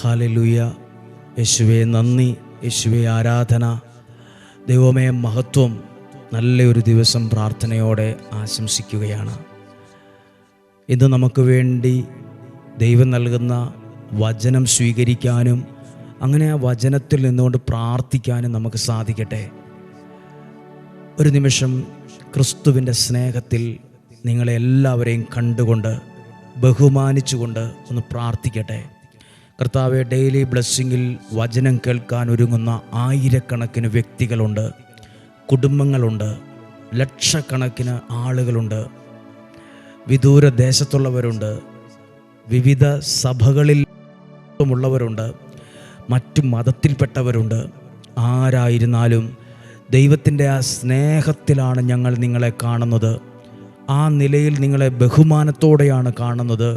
ഹാലലുയ. യേശുവെ നന്ദി. യേശുവെ ആരാധന. ദൈവമേ മഹത്വം. നല്ലൊരു ദിവസം പ്രാർത്ഥനയോടെ ആശംസിക്കുകയാണ്. ഇന്ന് നമുക്ക് വേണ്ടി ദൈവം നൽകുന്ന വചനം സ്വീകരിക്കാനും അങ്ങനെ ആ വചനത്തിൽ നിന്നുകൊണ്ട് പ്രാർത്ഥിക്കാനും നമുക്ക് സാധിക്കട്ടെ. ഒരു നിമിഷം ക്രിസ്തുവിന്റെ സ്നേഹത്തിൽ നിങ്ങളെല്ലാവരെയും കണ്ടുകൊണ്ട് ബഹുമാനിച്ചുകൊണ്ട് ഒന്ന് പ്രാർത്ഥിക്കട്ടെ. കർത്താവെ ഡെയിലി ബ്ലെസ്സിങ്ങിൽ വചനം കേൾക്കാൻ ഒരുങ്ങുന്ന ആയിരക്കണക്കിന് വ്യക്തികളുണ്ട് കുടുംബങ്ങളുണ്ട് ലക്ഷക്കണക്കിന് ആളുകളുണ്ട്. വിദൂര ദേശത്തുള്ളവരുണ്ട് വിവിധ സഭകളിൽ ഉള്ളവരുണ്ട് മറ്റു മതത്തിൽപ്പെട്ടവരുണ്ട്. ആരായിരുന്നാലും ദൈവത്തിന്റെ ആ സ്നേഹത്തിലാണ് ഞങ്ങൾ നിങ്ങളെ കാണുന്നത്. ആ നിലയിൽ നിങ്ങളെ ബഹുമാനത്തോടെയാണ് കാണുന്നത്.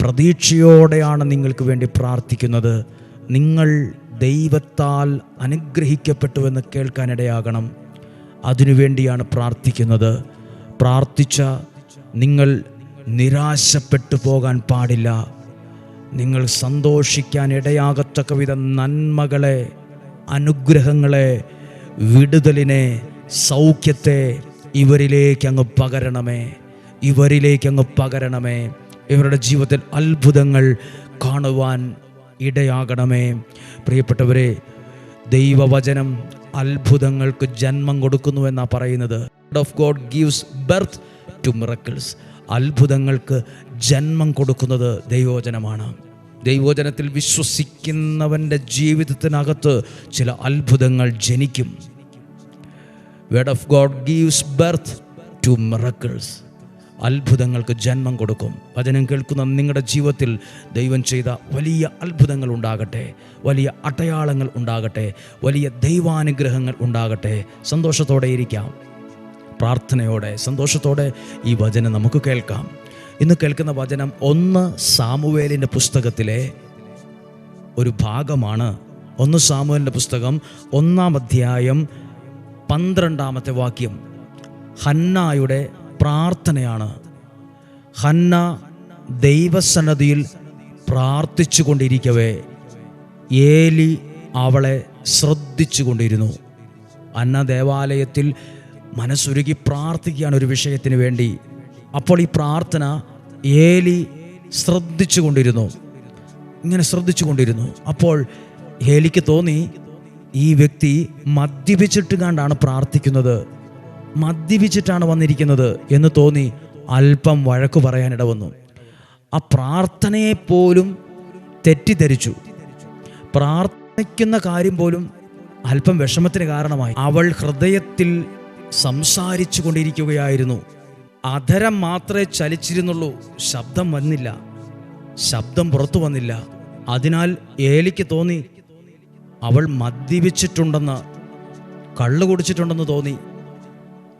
പ്രതീക്ഷയോടെയാണ് നിങ്ങൾക്ക് വേണ്ടി പ്രാർത്ഥിക്കുന്നത്. നിങ്ങൾ ദൈവത്താൽ അനുഗ്രഹിക്കപ്പെട്ടുവെന്ന് കേൾക്കാനിടയാകണം. അതിനുവേണ്ടിയാണ് പ്രാർത്ഥിക്കുന്നത്. പ്രാർത്ഥിച്ച നിങ്ങൾ നിരാശപ്പെട്ടു പോകാൻ പാടില്ല. നിങ്ങൾ സന്തോഷിക്കാൻ ഇടയാകത്തക്ക വിധം നന്മകളെ അനുഗ്രഹങ്ങളെ വിടുതലിനെ സൗഖ്യത്തെ ഇവരിലേക്കങ്ങ് പകരണമേ. ഇവരിലേക്കങ്ങ് പകരണമേ. ഇവരുടെ ജീവിതത്തിൽ അത്ഭുതങ്ങൾ കാണുവാൻ ഇടയാകണമേ. പ്രിയപ്പെട്ടവരെ ദൈവവചനം അത്ഭുതങ്ങൾക്ക് ജന്മം കൊടുക്കുന്നു എന്നാണ് പറയുന്നത്. Of god gives birth to miracles അത്ഭുതങ്ങൾക്ക് ജന്മം കൊടുക്കുന്നത് ദൈവവചനമാണ്. ദൈവവചനത്തിൽ വിശ്വസിക്കുന്നവന്റെ ജീവിതത്തിനകത്ത് ചില അത്ഭുതങ്ങൾ ജനിക്കും. Word of God gives birth to miracles അത്ഭുതങ്ങൾക്ക് ജന്മം കൊടുക്കും. വചനം കേൾക്കുന്ന നിങ്ങളുടെ ജീവിതത്തിൽ ദൈവം ചെയ്ത വലിയ അത്ഭുതങ്ങൾ ഉണ്ടാകട്ടെ. വലിയ അടയാളങ്ങൾ ഉണ്ടാകട്ടെ. വലിയ ദൈവാനുഗ്രഹങ്ങൾ ഉണ്ടാകട്ടെ. സന്തോഷത്തോടെ ഇരിക്കാം. പ്രാർത്ഥനയോടെ സന്തോഷത്തോടെ ഈ വചനം നമുക്ക് കേൾക്കാം. ഇന്ന് കേൾക്കുന്ന വചനം ഒന്ന് സാമുവേലിന്റെ പുസ്തകത്തിലെ ഒരു ഭാഗമാണ്. ഒന്ന് സാമുവേലിന്റെ പുസ്തകം ഒന്നാം അധ്യായം പന്ത്രണ്ടാമത്തെ വാക്യം. ഹന്നായുടെ പ്രാർത്ഥനയാണ്. ഹന്ന ദൈവസന്നതിയിൽ പ്രാർത്ഥിച്ചു കൊണ്ടിരിക്കവേ ഏലി അവളെ ശ്രദ്ധിച്ചു കൊണ്ടിരുന്നു അന്ന ദേവാലയത്തിൽ മനസ്സുരുകി പ്രാർത്ഥിക്കുകയാണ് ഒരു വിഷയത്തിന് വേണ്ടി. അപ്പോൾ ഈ പ്രാർത്ഥന ഏലി ശ്രദ്ധിച്ചു കൊണ്ടിരുന്നു ഇങ്ങനെ ശ്രദ്ധിച്ചു കൊണ്ടിരുന്നു അപ്പോൾ ഏലിക്ക് തോന്നി ഈ വ്യക്തി മദ്യപിച്ചിട്ട് കണ്ടാണ് പ്രാർത്ഥിക്കുന്നത്. മദ്യപിച്ചിട്ടാണ് വന്നിരിക്കുന്നത് എന്ന് തോന്നി അല്പം വഴക്കു പറയാനിട വന്നു ആ പ്രാർത്ഥനയെ പോലും തെറ്റിദ്ധരിച്ചു. പ്രാർത്ഥിക്കുന്ന കാര്യം പോലും അല്പം വിഷമത്തിന് കാരണമായി. അവൾ ഹൃദയത്തിൽ സംസാരിച്ചു കൊണ്ടിരിക്കുകയായിരുന്നു. അധരം മാത്രമേ ചലിച്ചിരുന്നുള്ളൂ. ശബ്ദം വന്നില്ല. ശബ്ദം പുറത്തു വന്നില്ല. അതിനാൽ ഏലിക്ക് തോന്നി അവൾ മദ്യപിച്ചിട്ടുണ്ടെന്ന് കള്ളു കുടിച്ചിട്ടുണ്ടെന്ന് തോന്നി.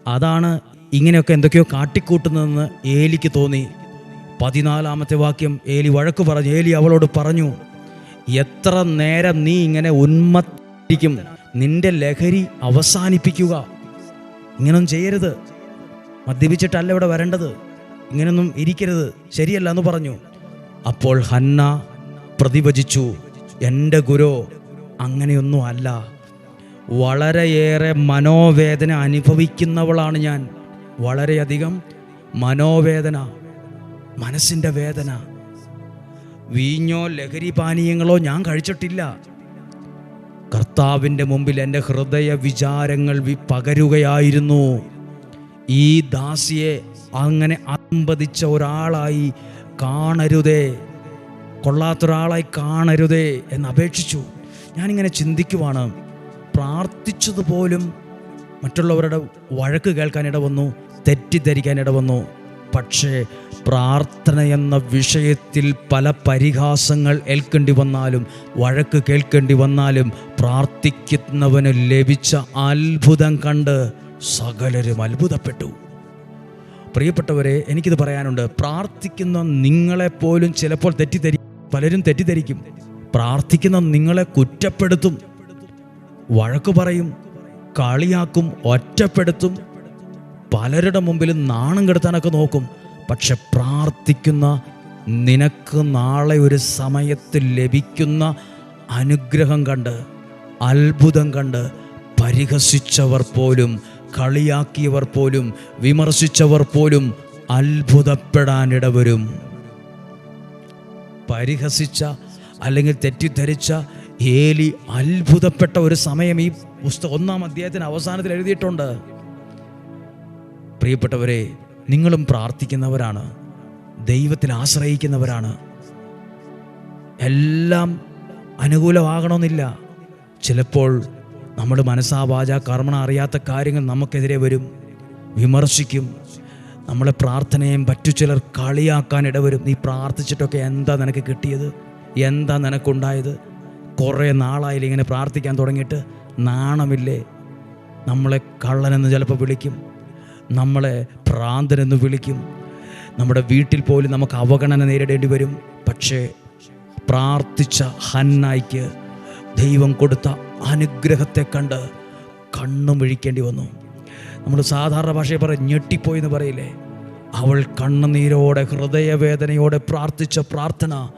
അതാണ് ഇങ്ങനെയൊക്കെ എന്തൊക്കെയോ കാട്ടിക്കൂട്ടുന്നതെന്ന് ഏലിക്ക് തോന്നി. പതിനാലാമത്തെ വാക്യം ഏലി വഴക്ക് പറഞ്ഞു. ഏലി അവളോട് പറഞ്ഞു എത്ര നേരം നീ ഇങ്ങനെ ഉന്മത്തിരിക്കും? നിന്റെ ലഹരി അവസാനിപ്പിക്കുക. ഇങ്ങനൊന്നും ചെയ്യരുത്. മദ്യപിച്ചിട്ടല്ല ഇവിടെ വരേണ്ടത്. ഇങ്ങനൊന്നും ഇരിക്കരുത്. ശരിയല്ല എന്ന് പറഞ്ഞു. അപ്പോൾ ഹന്ന പ്രതിഭജിച്ചു എന്റെ ഗുരു അങ്ങനെയൊന്നും അല്ല. വളരെയേറെ മനോവേദന അനുഭവിക്കുന്നവളാണ് ഞാൻ. വളരെയധികം മനോവേദന മനസ്സിന്റെ വേദന. വീഞ്ഞോ ലഹരി പാനീയങ്ങളോ ഞാൻ കഴിച്ചിട്ടില്ല. കർത്താവിന്റെ മുമ്പിൽ എന്റെ ഹൃദയ വിചാരങ്ങൾ പകരുകയായിരുന്നു. ഈ ദാസിയെ അങ്ങനെ അമ്പതിച്ച ഒരാളായി കാണരുതേ കൊള്ളാത്തൊരാളായി കാണരുതേ എന്ന് അപേക്ഷിച്ചു. ഞാനിങ്ങനെ ചിന്തിക്കുവാണ് പ്രാർത്ഥിച്ചതുപോലും മറ്റുള്ളവരുടെ വഴക്ക് കേൾക്കാനിട വന്നു തെറ്റിദ്ധരിക്കാനിട വന്നു പക്ഷേ പ്രാർത്ഥന എന്ന വിഷയത്തിൽ പല പരിഹാസങ്ങൾ ഏൽക്കേണ്ടി വന്നാലും വഴക്ക് കേൾക്കേണ്ടി വന്നാലും പ്രാർത്ഥിക്കുന്നവന് ലഭിച്ച അത്ഭുതം കണ്ട് സകലരും അത്ഭുതപ്പെട്ടു. പ്രിയപ്പെട്ടവരെ എനിക്കിത് പറയാനുണ്ട്. പ്രാർത്ഥിക്കുന്ന നിങ്ങളെപ്പോലും ചിലപ്പോൾ തെറ്റിദ്ധരി പലരും തെറ്റിദ്ധരിക്കും. പ്രാർത്ഥിക്കുന്ന നിങ്ങളെ കുറ്റപ്പെടുത്തും. വഴക്ക് പറയും കളിയാക്കും ഒറ്റപ്പെടുത്തും. പലരുടെ മുമ്പിൽ നാണം കെടുത്താനൊക്കെ നോക്കും. പക്ഷെ പ്രാർത്ഥിക്കുന്ന നിനക്ക് നാളെ ഒരു സമയത്ത് ലഭിക്കുന്ന അനുഗ്രഹം കണ്ട് അത്ഭുതം കണ്ട് പരിഹസിച്ചവർ പോലും കളിയാക്കിയവർ പോലും വിമർശിച്ചവർ പോലും അത്ഭുതപ്പെടാനിടവരും. പരിഹസിച്ച അല്ലെങ്കിൽ തെറ്റിദ്ധരിച്ച ഏലി അത്ഭുതപ്പെട്ട ഒരു സമയം ഈ പുസ്തകം ഒന്നാം അധ്യായത്തിന് അവസാനത്തിൽ എഴുതിയിട്ടുണ്ട്. പ്രിയപ്പെട്ടവരെ നിങ്ങളും പ്രാർത്ഥിക്കുന്നവരാണ് ദൈവത്തിൽ ആശ്രയിക്കുന്നവരാണ്. എല്ലാം അനുകൂലമാകണമെന്നില്ല. ചിലപ്പോൾ നമ്മൾ മനസ്സാ വാച കർമ്മണ അറിയാത്ത കാര്യങ്ങൾ നമുക്കെതിരെ വരും വിമർശിക്കും. നമ്മളെ പ്രാർത്ഥനയും മറ്റു ചിലർ കളിയാക്കാൻ ഇടവരും. നീ പ്രാർത്ഥിച്ചിട്ടൊക്കെ എന്താ നിനക്ക് കിട്ടിയത്? എന്താ നിനക്കുണ്ടായത്? കുറേ നാളായി ഇങ്ങനെ പ്രാർത്ഥിക്കാൻ തുടങ്ങിയിട്ട്. നാണമില്ലേ? നമ്മളെ കള്ളനെന്ന് ചിലപ്പോൾ വിളിക്കും. നമ്മളെ ഭ്രാന്തനെന്ന് വിളിക്കും. നമ്മുടെ വീട്ടിൽ പോലും നമുക്ക് അവഗണന നേരിടേണ്ടി വരും. പക്ഷേ പ്രാർത്ഥിച്ച ഹന്നായിക്ക് ദൈവം കൊടുത്ത അനുഗ്രഹത്തെ കണ്ട് കണ്ണും ഒഴിക്കേണ്ടി വന്നു. നമ്മൾ സാധാരണ ഭാഷയെ പറയും ഞെട്ടിപ്പോയി എന്ന് പറയില്ലേ? അവൾ കണ്ണുനീരോടെ ഹൃദയവേദനയോടെ പ്രാർത്ഥിച്ച പ്രാർത്ഥന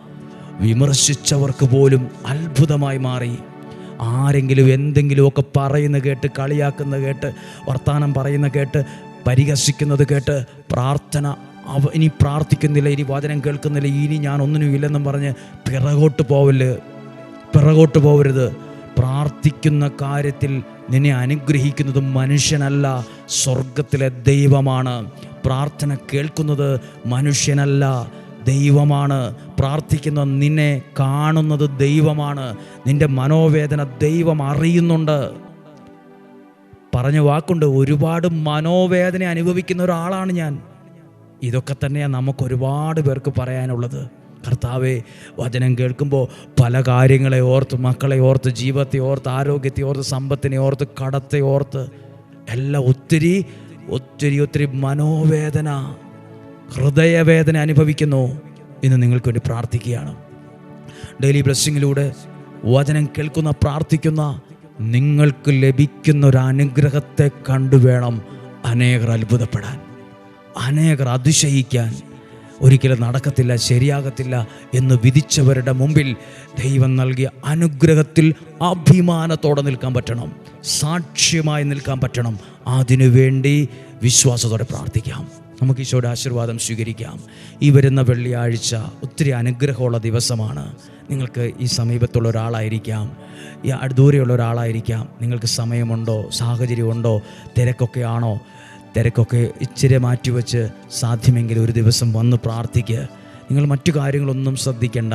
വിമർശിച്ചവർക്ക് പോലും അത്ഭുതമായി മാറി. ആരെങ്കിലും എന്തെങ്കിലുമൊക്കെ പറയുന്ന കേട്ട് കളിയാക്കുന്ന കേട്ട് വർത്തമാനം പറയുന്ന കേട്ട് പരിഹസിക്കുന്നത് കേട്ട് പ്രാർത്ഥന അവ ഇനി പ്രാർത്ഥിക്കുന്നില്ല ഇനി വചനം കേൾക്കുന്നില്ല ഇനി ഞാൻ ഒന്നിനും ഇല്ലെന്നും പറഞ്ഞ് പിറകോട്ട് പോവൽ പിറകോട്ട് പോവരുത്. പ്രാർത്ഥിക്കുന്ന കാര്യത്തിൽ നിന്നെ അനുഗ്രഹിക്കുന്നത് മനുഷ്യനല്ല സ്വർഗത്തിലെ ദൈവമാണ്. പ്രാർത്ഥന കേൾക്കുന്നത് മനുഷ്യനല്ല ദൈവമാണ്. പ്രാർത്ഥിക്കുന്ന നിന്നെ കാണുന്നത് ദൈവമാണ്. നിന്റെ മനോവേദന ദൈവം അറിയുന്നുണ്ട്. പറഞ്ഞ വാക്കുണ്ട് ഒരുപാട് മനോവേദന അനുഭവിക്കുന്ന ഒരാളാണ് ഞാൻ. ഇതൊക്കെ തന്നെയാണ് നമുക്ക് ഒരുപാട് പേർക്ക് പറയാനുള്ളത്. കർത്താവെ വചനം കേൾക്കുമ്പോൾ പല കാര്യങ്ങളെ ഓർത്ത് മക്കളെ ഓർത്ത് ജീവിതത്തെ ഓർത്ത് ആരോഗ്യത്തെ ഓർത്ത് സമ്പത്തിനെ ഓർത്ത് കടത്തെ ഓർത്ത് എല്ലാം ഒത്തിരി ഒത്തിരി ഒത്തിരി മനോവേദന ഹൃദയവേദന അനുഭവിക്കുന്നു. എന്ന് നിങ്ങൾക്ക് വേണ്ടി പ്രാർത്ഥിക്കുകയാണ്. ഡെയിലി ബ്ലെസ്സിങ്ങിലൂടെ വചനം കേൾക്കുന്ന പ്രാർത്ഥിക്കുന്ന നിങ്ങൾക്ക് ലഭിക്കുന്ന ഒരു അനുഗ്രഹത്തെ കണ്ടുവേണം അനേകർ അത്ഭുതപ്പെടാൻ. അനേകർ അതിശയിക്കാൻ. ഒരിക്കലും നടക്കത്തില്ല ശരിയാകത്തില്ല എന്ന് വിധിച്ചവരുടെ മുമ്പിൽ ദൈവം നൽകിയ അനുഗ്രഹത്തിൽ അഭിമാനത്തോടെ നിൽക്കാൻ പറ്റണം. സാക്ഷ്യമായി നിൽക്കാൻ പറ്റണം. അതിനുവേണ്ടി വിശ്വാസത്തോടെ പ്രാർത്ഥിക്കാം. നമുക്ക് ഈശോയുടെ ആശീർവാദം സ്വീകരിക്കാം. ഈ വരുന്ന വെള്ളിയാഴ്ച ഒത്തിരി അനുഗ്രഹമുള്ള ദിവസമാണ്. നിങ്ങൾക്ക് ഈ സമീപത്തുള്ള ഒരാളായിരിക്കാം. ഈ അടുദൂരെയുള്ള ഒരാളായിരിക്കാം. നിങ്ങൾക്ക് സമയമുണ്ടോ? സാഹചര്യമുണ്ടോ? തിരക്കൊക്കെ ആണോ? തിരക്കൊക്കെ ഇച്ചിരി മാറ്റിവെച്ച് സാധ്യമെങ്കിൽ ഒരു ദിവസം വന്ന് പ്രാർത്ഥിക്കുക നിങ്ങൾ മറ്റു കാര്യങ്ങളൊന്നും ശ്രദ്ധിക്കേണ്ട.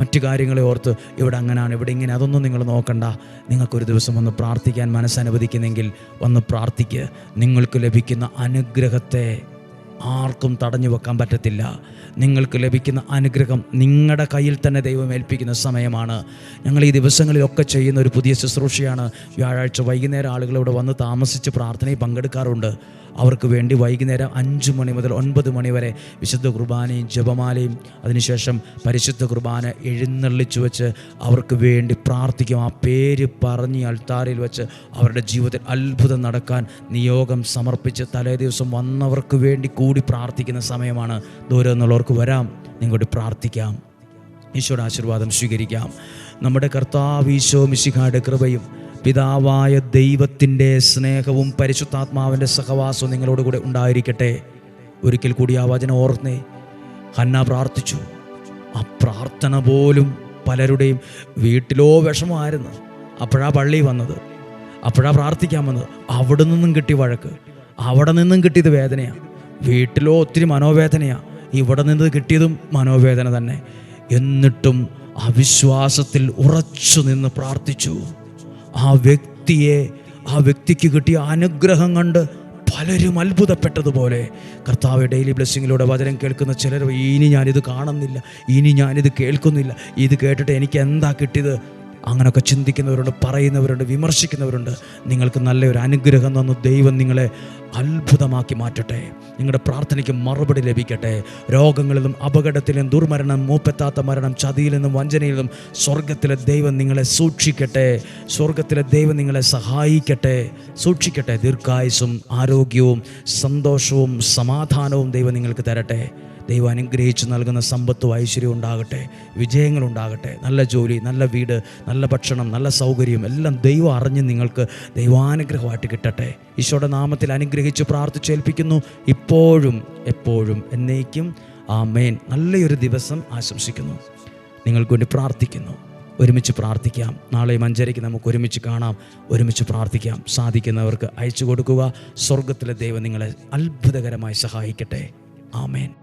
മറ്റു കാര്യങ്ങളെ ഓർത്ത് ഇവിടെ അങ്ങനെയാണ് ഇവിടെ ഇങ്ങനെ അതൊന്നും നിങ്ങൾ നോക്കണ്ട. നിങ്ങൾക്കൊരു ദിവസം വന്ന് പ്രാർത്ഥിക്കാൻ മനസ്സനുവദിക്കുന്നെങ്കിൽ വന്ന് പ്രാർത്ഥിക്കുക നിങ്ങൾക്ക് ലഭിക്കുന്ന അനുഗ്രഹത്തെ ആർക്കും തടഞ്ഞു വെക്കാൻ പറ്റത്തില്ല. നിങ്ങൾക്ക് ലഭിക്കുന്ന അനുഗ്രഹം നിങ്ങളുടെ കയ്യിൽ തന്നെ ദൈവം ഏൽപ്പിക്കുന്ന സമയമാണ്. ഞങ്ങൾ ഈ ദിവസങ്ങളിലൊക്കെ ചെയ്യുന്ന ഒരു പുതിയ ശുശ്രൂഷയാണ്. വ്യാഴാഴ്ച വൈകുന്നേരം ആളുകൾ ഇവിടെ വന്ന് താമസിച്ച് പ്രാർത്ഥനയിൽ പങ്കെടുക്കാറുണ്ട്. അവർക്ക് വേണ്ടി വൈകുന്നേരം അഞ്ച് മണി മുതൽ ഒൻപത് മണി വരെ വിശുദ്ധ കുർബാനയും ജപമാലയും അതിനുശേഷം പരിശുദ്ധ കുർബാന എഴുന്നള്ളിച്ചു വെച്ച് അവർക്ക് വേണ്ടി പ്രാർത്ഥിക്കും. ആ പേര് പറഞ്ഞ് അൾത്താരയിൽ വെച്ച് അവരുടെ ജീവിതത്തിൽ അത്ഭുതം നടക്കാൻ നിയോഗം സമർപ്പിച്ച് തലേ ദിവസം വന്നവർക്ക് വേണ്ടി കൂടി പ്രാർത്ഥിക്കുന്ന സമയമാണ്. ദൂരെ നിന്നുള്ളവർക്ക് വരാം. നിങ്ങോട്ട് പ്രാർത്ഥിക്കാം. ഈശോയുടെ ആശീർവാദം സ്വീകരിക്കാം. നമ്മുടെ കർത്താവ് ഈശോ കൃപയും പിതാവായ ദൈവത്തിന്റെ സ്നേഹവും പരിശുദ്ധാത്മാവിന്റെ സഹവാസവും നിങ്ങളോട് കൂടെ ഉണ്ടായിരിക്കട്ടെ. ഒരിക്കൽ കൂടി ആ വചനം ഓർന്നേ ഹന്ന പ്രാർത്ഥിച്ചു. ആ പ്രാർത്ഥന പോലും പലരുടെയും വീട്ടിലോ വിഷമമായിരുന്നു. അപ്പോഴാ പള്ളി വന്നത്. അപ്പോഴാ പ്രാർത്ഥിക്കാൻ വന്നത്. അവിടെ നിന്നും കിട്ടിയ വഴക്ക്. അവിടെ നിന്നും കിട്ടിയത് വേദനയാണ് വീട്ടിലോ ഒത്തിരി മനോവേദനയാണ് ഇവിടെ നിന്ന് കിട്ടിയതും മനോവേദന തന്നെ. എന്നിട്ടും അവിശ്വാസത്തിൽ ഉറച്ചു നിന്ന് പ്രാർത്ഥിച്ചു. ആ വ്യക്തിയെ ആ വ്യക്തിക്ക് കിട്ടിയ അനുഗ്രഹം കണ്ട് പലരും അത്ഭുതപ്പെട്ടതുപോലെ കർത്താവ് ഡെയിലി ബ്ലെസ്സിങ്ങിലൂടെ വചനം കേൾക്കുന്ന ചിലർ ഇനി ഞാനിത് കാണുന്നില്ല ഇനി ഞാനിത് കേൾക്കുന്നില്ല ഇത് കേട്ടിട്ട് എനിക്ക് എന്താ കിട്ടിയത്? അങ്ങനെയൊക്കെ ചിന്തിക്കുന്നവരുണ്ട് പറയുന്നവരുണ്ട് വിമർശിക്കുന്നവരുണ്ട്. നിങ്ങൾക്ക് നല്ലൊരു അനുഗ്രഹം തന്നു. ദൈവം നിങ്ങളെ അത്ഭുതമാക്കി മാറ്റട്ടെ. നിങ്ങളുടെ പ്രാർത്ഥനയ്ക്ക് മറുപടി ലഭിക്കട്ടെ. രോഗങ്ങളിലും അപകടത്തിലും ദുർമരണം മൂപ്പെത്താത്ത മരണം ചതിയിൽ നിന്നും വഞ്ചനയിൽ നിന്നും സ്വർഗത്തിലെ ദൈവം നിങ്ങളെ സൂക്ഷിക്കട്ടെ. സ്വർഗത്തിലെ ദൈവം നിങ്ങളെ സഹായിക്കട്ടെ. സൂക്ഷിക്കട്ടെ. ദീർഘായുസും ആരോഗ്യവും സന്തോഷവും സമാധാനവും ദൈവം നിങ്ങൾക്ക് തരട്ടെ. ദൈവം അനുഗ്രഹിച്ച് നൽകുന്ന സമ്പത്തും ഐശ്വര്യവും ഉണ്ടാകട്ടെ വിജയങ്ങളുണ്ടാകട്ടെ നല്ല ജോലി നല്ല വീട് നല്ല ഭക്ഷണം നല്ല സൗകര്യം എല്ലാം ദൈവം അറിഞ്ഞ് നിങ്ങൾക്ക് ദൈവാനുഗ്രഹമായിട്ട് കിട്ടട്ടെ. ഈശോയുടെ നാമത്തിൽ അനുഗ്രഹിച്ച് പ്രാർത്ഥിച്ചേൽപ്പിക്കുന്നു ഇപ്പോഴും എപ്പോഴും എന്നേക്കും ആ മേൻ നല്ലൊരു ദിവസം ആശംസിക്കുന്നു. നിങ്ങൾക്ക് വേണ്ടി പ്രാർത്ഥിക്കുന്നു. ഒരുമിച്ച് പ്രാർത്ഥിക്കാം. നാളെ മഞ്ചരയ്ക്ക് നമുക്ക് ഒരുമിച്ച് കാണാം. ഒരുമിച്ച് പ്രാർത്ഥിക്കാം. സാധിക്കുന്നവർക്ക് അയച്ചു കൊടുക്കുക. സ്വർഗത്തിലെ ദൈവം നിങ്ങളെ അത്ഭുതകരമായി സഹായിക്കട്ടെ. ആമേൻ.